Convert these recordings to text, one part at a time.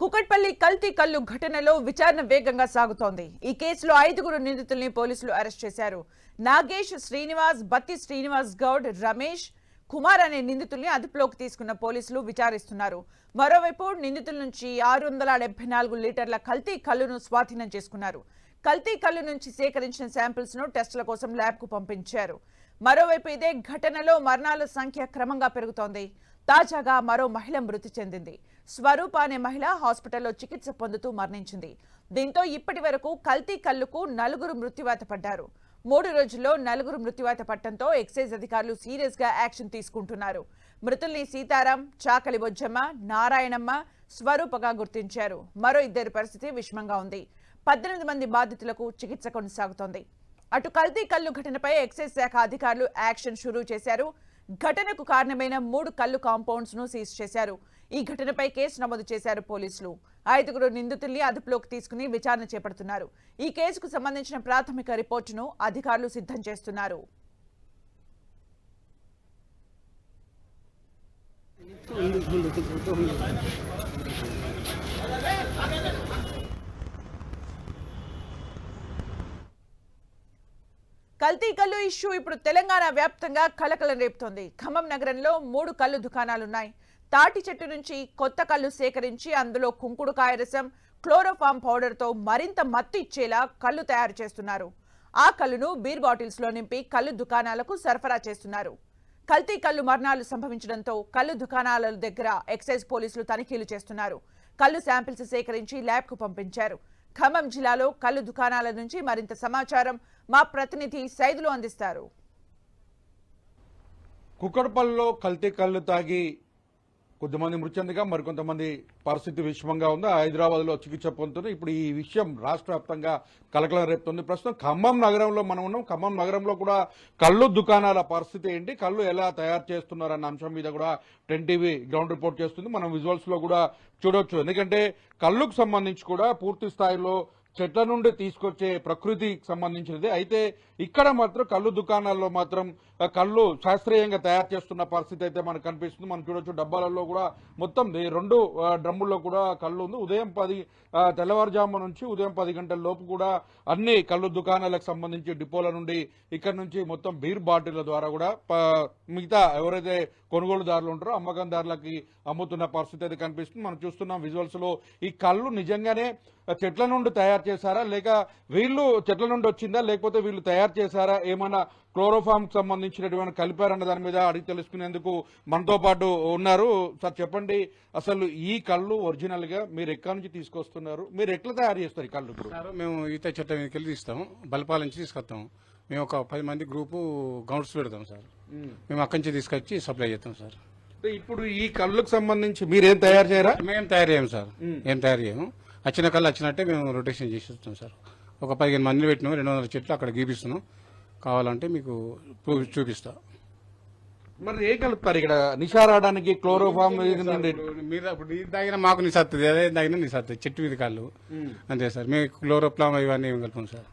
కుకట్పల్లి కల్తీ కల్లు ఘటనలో విచారణ వేగంగా సాగుతోంది. ఈ కేసులో ఐదుగురు నిందితుల్ని పోలీసులు అరెస్ట్ చేశారు. నాగేష్ శ్రీనివాస్ బత్తి శ్రీనివాస్ గౌడ్ రమేష్ కుమార్ అనే నిందితుల్ని అదుపులోకి తీసుకున్న పోలీసులు విచారిస్తున్నారు. మరోవైపు నిందితుల నుంచి ఆరు వందల డెబ్బై నాలుగు లీటర్ల కల్తీ కల్లును స్వాధీనం చేసుకున్నారు. కల్తీ కళ్ళు నుంచి సేకరించిన శాంపిల్స్ను టెస్టుల కోసం ల్యాబ్కు పంపించారు. మరోవైపు ఇదే ఘటనలో మరణాల సంఖ్య క్రమంగా పెరుగుతోంది. తాజాగా మరో మహిళ మృతి చెందింది. స్వరూప అనే మహిళ హాస్పిటల్లో చికిత్స పొందుతూ మరణించింది. దీంతో ఇప్పటి వరకు కల్తీ కల్లుకు నలుగురు మృత్యువాత పడ్డారు. మూడు రోజుల్లో నలుగురు మృత్యువాత పట్టడంతో ఎక్సైజ్ అధికారులు సీరియస్గా యాక్షన్ తీసుకుంటున్నారు. మృతుల్ని సీతారాం చాకలి బొజ్జమ్మ నారాయణమ్మ స్వరూపగా గుర్తించారు. మరో ఇద్దరి పరిస్థితి విషమంగా ఉంది. పద్దెనిమిది మంది బాధితులకు చికిత్స కొనసాగుతోంది. అటు కల్తీ కల్లు ఘటనపై ఎక్సైజ్ శాఖ అధికారులు యాక్షన్ షురూ చేశారు. ఘటనకు కారణమైన మూడు కళ్ళు కాంపౌండ్స్ను సీజ్ చేశారు. ఈ ఘటనపై కేసు నమోదు చేశారు పోలీసులు. ఐదుగురు నిందితుల్ని అదుపులోకి తీసుకుని విచారణ చేపడుతున్నారు. ఈ కేసుకు సంబంధించిన ప్రాథమిక రిపోర్టును అధికారులు సిద్ధం చేస్తున్నారు. కల్తీ కల్లు ఇష్యూ ఇప్పుడు తెలంగాణ వ్యాప్తంగా కలకలం రేపుతోంది. ఖమ్మం నగరంలో మూడు కళ్ళు దుకాణాలున్నాయి. తాటి చెట్టు నుంచి కొత్త కళ్ళు సేకరించి అందులో కుంకుడుకాయ రసం క్లోరోఫామ్ పౌడర్తో మరింత మత్తు ఇచ్చేలా కళ్ళు తయారు చేస్తున్నారు. ఆ కళ్ళును బీర్ బాటిల్స్లో నింపి కళ్ళు దుకాణాలకు సరఫరా చేస్తున్నారు. కల్తీ కళ్ళు మరణాలు సంభవించడంతో కళ్ళు దుకాణాల దగ్గర ఎక్సైజ్ పోలీసులు తనిఖీలు చేస్తున్నారు. కళ్ళు శాంపిల్స్ సేకరించి ల్యాబ్కు పంపించారు. ఖమ్మం జిల్లాలో కళ్ళు దుకాణాల నుంచి మరింత సమాచారం మా ప్రతినిధి సైదులు అందిస్తారు. కుక్కడపల్లిలో కల్తీ కళ్ళు తాగి కొద్దిమంది మృతి చెందగా మరికొంతమంది పరిస్థితి విషమంగా ఉంది. హైదరాబాద్లో చికిత్స పొందుతుంది ఇప్పుడు ఈ విషయం రాష్ట్ర వ్యాప్తంగా కలకలం రేపుతుంది. ప్రస్తుతం ఖమ్మం నగరంలో మనం ఉన్నాం. ఖమ్మం నగరంలో కూడా కళ్ళు దుకాణాల పరిస్థితి ఏంటి? కళ్ళు ఎలా తయారు చేస్తున్నారు అన్న అంశం మీద కూడా టెన్ టీవీ గ్రౌండ్ రిపోర్ట్ చేస్తుంది. మనం విజువల్స్లో కూడా చూడొచ్చు. ఎందుకంటే కళ్ళుకు సంబంధించి కూడా పూర్తి స్థాయిలో చెట్ల నుండి తీసుకొచ్చే ప్రకృతికి సంబంధించినది. అయితే ఇక్కడ మాత్రం కళ్ళు దుకాణాల్లో మాత్రం కళ్ళు శాస్త్రీయంగా తయారు చేస్తున్న పరిస్థితి అయితే మనకు కనిపిస్తుంది. మనం చూడొచ్చు డబ్బాలలో కూడా మొత్తం రెండు డ్రమ్ముల్లో కూడా కళ్ళు ఉంది. ఉదయం పది తెల్లవారుజాము నుంచి ఉదయం పది గంటల లోపు కూడా అన్ని కళ్ళు దుకాణాలకు సంబంధించి డిపోల నుండి ఇక్కడ నుంచి మొత్తం బీర్ బాటిళ్ళ ద్వారా కూడా మిగతా ఎవరైతే కొనుగోలుదారులు ఉంటారో అమ్మకందారులకి అమ్ముతున్న పరిస్థితి అయితే కనిపిస్తుంది. మనం చూస్తున్నాం విజువల్స్లో ఈ కళ్ళు నిజంగానే చెట్ల నుండి తయారు చేశారా? లేక వీళ్ళు చెట్ల నుండి వచ్చిందా? లేకపోతే వీళ్ళు తయారు చేశారా? ఏమైనా క్లోరోఫామ్కి సంబంధించినటువంటి కలిపారన్న దాని మీద అడిగి తెలుసుకునేందుకు మనతో పాటు ఉన్నారు. సార్ చెప్పండి. అసలు ఈ కళ్ళు ఒరిజినల్గా మీరు ఎక్కడి నుంచి తీసుకొస్తున్నారు? మీరు ఎట్లా తయారు చేస్తారు ఈ కళ్ళు ఇప్పుడు? మేము ఈత చెట్ల మీదకి వెళ్ళి తీస్తాం బల్పాల నుంచి తీసుకొస్తాం మేము ఒక పది మంది గ్రూపు గౌడ్స్ పెడతాం సార్. మేము అక్కడి నుంచి తీసుకొచ్చి సప్లై చేస్తాం సార్. ఇప్పుడు ఈ కళ్ళకు సంబంధించి మీరేం తయారు చేయరా? మేము తయారు చేయము సార్. ఏం తయారు చేయము. వచ్చిన కళ్ళు వచ్చినట్టే మేము రొటేషన్ చేసి వస్తాం సార్. ఒక పదిహేను మంది పెట్టినాం రెండు వందల చెట్లు అక్కడ గీపిస్తున్నాం. కావాలంటే మీకు చూపిస్తా. మరి ఏం కలుపుతారు ఇక్కడ? నిషారాడానికి క్లోరోఫామ్ నుండి ఇప్పుడు మీరు ఇప్పుడు ఇది తాగినా మాకు నిసత్తుంది అదే తాగినా నిసత్తుంది. చెట్టు మీద కాళ్ళు. అంతే సార్. మేము క్లోరోప్లామ్ ఇవన్నీ ఏమి కలుపుతాం సార్.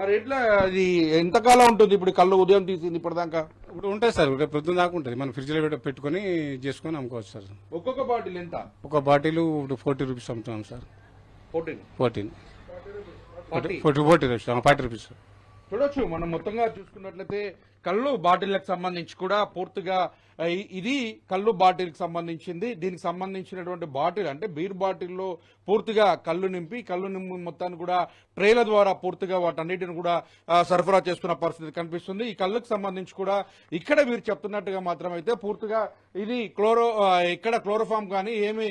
మరి ఎట్లా అది ఎంతకాలం ఉంటుంది ఇప్పుడు కళ్ళు ఉదయం తీసింది ఇప్పటిదాకా? ఇప్పుడు ఉంటుంది సార్. రేపు పొద్దున్న దాకా ఉంటుంది. మనం ఫ్రిడ్జ్లో పెట్టి పెట్టుకొని చేసుకొని అమ్ముకోవచ్చు సార్. ఒక్కొక్క బాటిల్ ఎంత? ఒక బాటిల్ ఫోర్టీ రూపీస్ అమ్ముతున్నాం sir. Fourteen fourteen forty forty forty rupees forty rupees చూడొచ్చు మనం మొత్తంగా చూసుకున్నట్లయితే కళ్ళు బాటిళ్ళకు సంబంధించి కూడా పూర్తిగా ఇది కళ్ళు బాటిల్కి సంబంధించింది. దీనికి సంబంధించినటువంటి బాటిల్ అంటే బీర్ బాటిల్లో పూర్తిగా కళ్ళు నింపి కళ్ళు నింపి మొత్తాన్ని కూడా ట్రేల ద్వారా పూర్తిగా వాటన్నిటిని కూడా సరఫరా చేస్తున్న పరిస్థితి కనిపిస్తుంది. ఈ కళ్ళకు సంబంధించి కూడా ఇక్కడ వీరు చెప్తున్నట్టుగా మాత్రమైతే పూర్తిగా ఇది క్లోరో ఇక్కడ క్లోరోఫామ్ కానీ ఏమి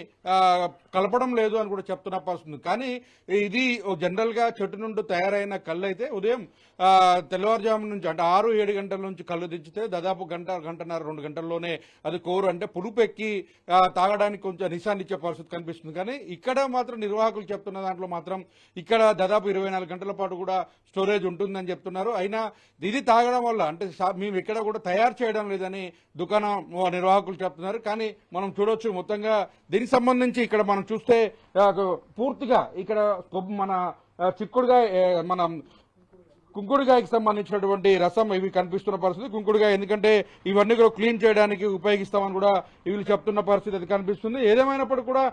కలపడం లేదు అని కూడా చెప్తున్న పరిస్థితి కానీ ఇది జనరల్గా చెట్టు నుండి తయారైన కళ్ళు అయితే ఉదయం తెల్లవారుజాము నుంచి అంటే ఆరు ఏడు గంటల నుంచి కళ్ళు దించితే దాదాపు గంట గంటన్నర రెండు గంటల్లోనే అది కోరు. అంటే పులుపెక్కి తాగడానికి కొంచెం నిశాన్ని ఇచ్చే పరిస్థితి కనిపిస్తుంది. కానీ ఇక్కడ మాత్రం నిర్వాహకులు చెప్తున్న దాంట్లో మాత్రం ఇక్కడ దాదాపు ఇరవై నాలుగు గంటల పాటు కూడా స్టోరేజ్ ఉంటుందని చెప్తున్నారు. అయినా ఇది తాగడం వల్ల అంటే మేము ఇక్కడ కూడా తయారు చేయడం లేదని దుకాణం నిర్వాహకులు చెప్తున్నారు. కానీ మనం చూడొచ్చు మొత్తంగా దీనికి సంబంధించి ఇక్కడ మనం చూస్తే పూర్తిగా ఇక్కడ కొబ్బు- మన చిక్కుడుగా మనం కుంకుడుగాయకి సంబంధించినటువంటి రసం ఇవి కనిపిస్తున్న పరిస్థితి. కుంకుడుగాయ ఎందుకంటే ఇవన్నీ కూడా క్లీన్ చేయడానికి ఉపయోగిస్తామని కూడా వీళ్ళు చెప్తున్న పరిస్థితి అది కనిపిస్తుంది. ఏదేమైనప్పుడు కూడా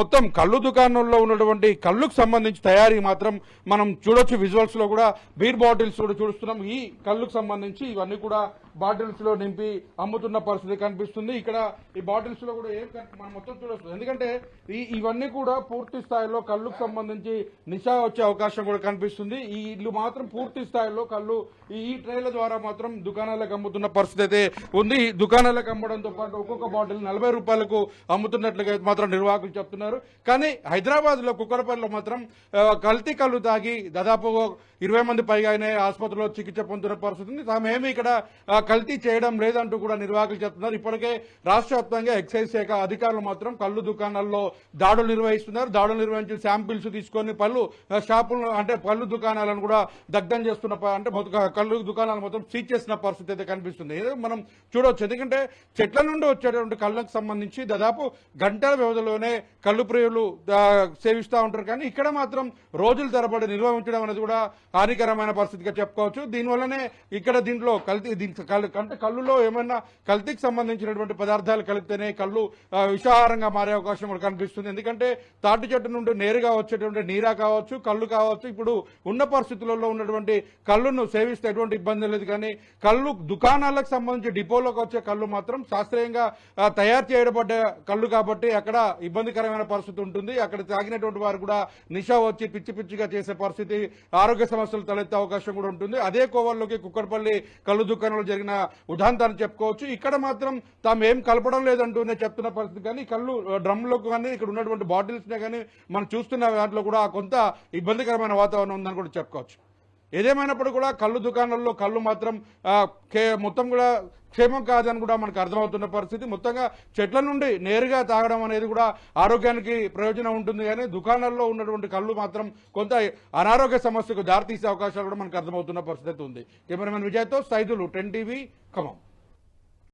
మొత్తం కళ్ళు దుకాణంలో ఉన్నటువంటి కళ్ళుకు సంబంధించి తయారీ మాత్రం మనం చూడొచ్చు. విజువల్స్లో కూడా బీర్ బాటిల్స్ కూడా చూస్తున్నాం. ఈ కళ్ళుకు సంబంధించి ఇవన్నీ కూడా బాటిల్స్లో నింపి అమ్ముతున్న పరిస్థితి కనిపిస్తుంది. ఇక్కడ ఈ బాటిల్స్లో కూడా ఏం మనం మొత్తం చూడొచ్చు. ఎందుకంటే ఈ ఇవన్నీ కూడా పూర్తి స్థాయిలో కళ్ళుకు సంబంధించి నిశా వచ్చే అవకాశం కూడా కనిపిస్తుంది. ఈ ఇల్లు మాత్రం పూర్తి స్థాయిలో కళ్ళు ఈ ట్రైల ద్వారా మాత్రం దుకాణాలకు అమ్ముతున్న పరిస్థితి అయితే ఉంది. ఈ దుకాణాలకు అమ్మడంతో పాటు ఒక్కొక్క బాటిల్ నలభై రూపాయలకు అమ్ముతున్నట్లుగా అయితే మాత్రం నిర్వాహకులు చెప్తున్నారు. కానీ హైదరాబాద్లో కుక్కడపల్లిలో మాత్రం కల్తీ కళ్ళు తాగి దాదాపు ఇరవై మంది పైగానే ఆసుపత్రిలో చికిత్స పొందుతున్న పరిస్థితి ఉంది. తామేమి ఇక్కడ కల్తీ చేయడం లేదంటూ కూడా నిర్వాహకులు చెప్తున్నారు. ఇప్పటికే రాష్ట్ర వ్యాప్తంగా ఎక్సైజ్ శాఖ అధికారులు మాత్రం కళ్ళు దుకాణాల్లో దాడులు నిర్వహిస్తున్నారు. దాడులు నిర్వహించి శాంపిల్స్ తీసుకొని పళ్ళు షాపులను అంటే పళ్ళు దుకాణాలను కూడా దగ్ధం చేస్తున్న ప- అంటే కళ్ళు దుకాణాలు మొత్తం సీజ్ చేసిన పరిస్థితి అయితే కనిపిస్తుంది. మనం చూడవచ్చు ఎందుకంటే చెట్ల నుండి వచ్చేటువంటి కళ్ళకు సంబంధించి దాదాపు గంటల వ్యవధిలోనే కళ్ళు ప్రియులు సేవిస్తూ ఉంటారు. కానీ ఇక్కడ మాత్రం రోజుల తరబడి నిర్వహించడం అనేది కూడా హానికరమైన పరిస్థితిగా చెప్పుకోవచ్చు. దీనివల్లనే ఇక్కడ దీంట్లో కల్తీ దీనికి కళ్ళు అంటే కళ్ళులో ఏమైనా కల్తీకి సంబంధించినటువంటి పదార్థాలు కలిపితేనే కళ్ళు విషాహారంగా మారే అవకాశం కూడా కనిపిస్తుంది. ఎందుకంటే తాటి చెట్టు నుండి నేరుగా వచ్చేటువంటి నీరా కావచ్చు కళ్ళు కావచ్చు ఇప్పుడు ఉన్న పరిస్థితులలో ఉన్నటువంటి కళ్ళును సేవిస్తే ఎటువంటి ఇబ్బంది లేదు. కానీ కళ్ళు దుకాణాలకు సంబంధించి డిపోలోకి వచ్చే కళ్ళు మాత్రం శాస్త్రీయంగా తయారు చేయబడ్డ కళ్ళు కాబట్టి అక్కడ ఇబ్బందికరమైన పరిస్థితి ఉంటుంది. అక్కడ తాగినటువంటి వారు కూడా నిషా వచ్చి పిచ్చి పిచ్చిగా చేసే పరిస్థితి ఆరోగ్య సమస్యలు తలెత్తే అవకాశం కూడా ఉంటుంది. అదే కోవల్లోకి కుక్కడపల్లి కళ్ళు దుకాణంలో జరిగిన ఉదాంతాన్ని చెప్పుకోవచ్చు. ఇక్కడ మాత్రం తాము ఏం కలపడం లేదంటూనే చెప్తున్న పరిస్థితి. కానీ కళ్ళు డ్రమ్లో కానీ ఇక్కడ ఉన్నటువంటి బాటిల్స్ కానీ మనం చూస్తున్న దాంట్లో కూడా కొంత ఇబ్బందికరమైన వాతావరణం ఉందని కూడా చెప్పుకోవచ్చు. ఏదేమైనప్పుడు కూడా కళ్ళు దుకాణాల్లో కళ్ళు మాత్రం కే- మొత్తం కూడా క్షేమం కాదని కూడా మనకు అర్థమవుతున్న పరిస్థితి. మొత్తంగా చెట్ల నుండి నేరుగా తాగడం అనేది కూడా ఆరోగ్యానికి ప్రయోజనం ఉంటుంది కానీ దుకాణాల్లో ఉన్నటువంటి కళ్ళు మాత్రం కొంత అనారోగ్య సమస్యకు దారితీసే అవకాశాలు కూడా మనకు అర్థమవుతున్న పరిస్థితి ఉంది. కెమెరామెన్ విజయ్తో సైదులు టెన్ టీవీ ఖమ్మం.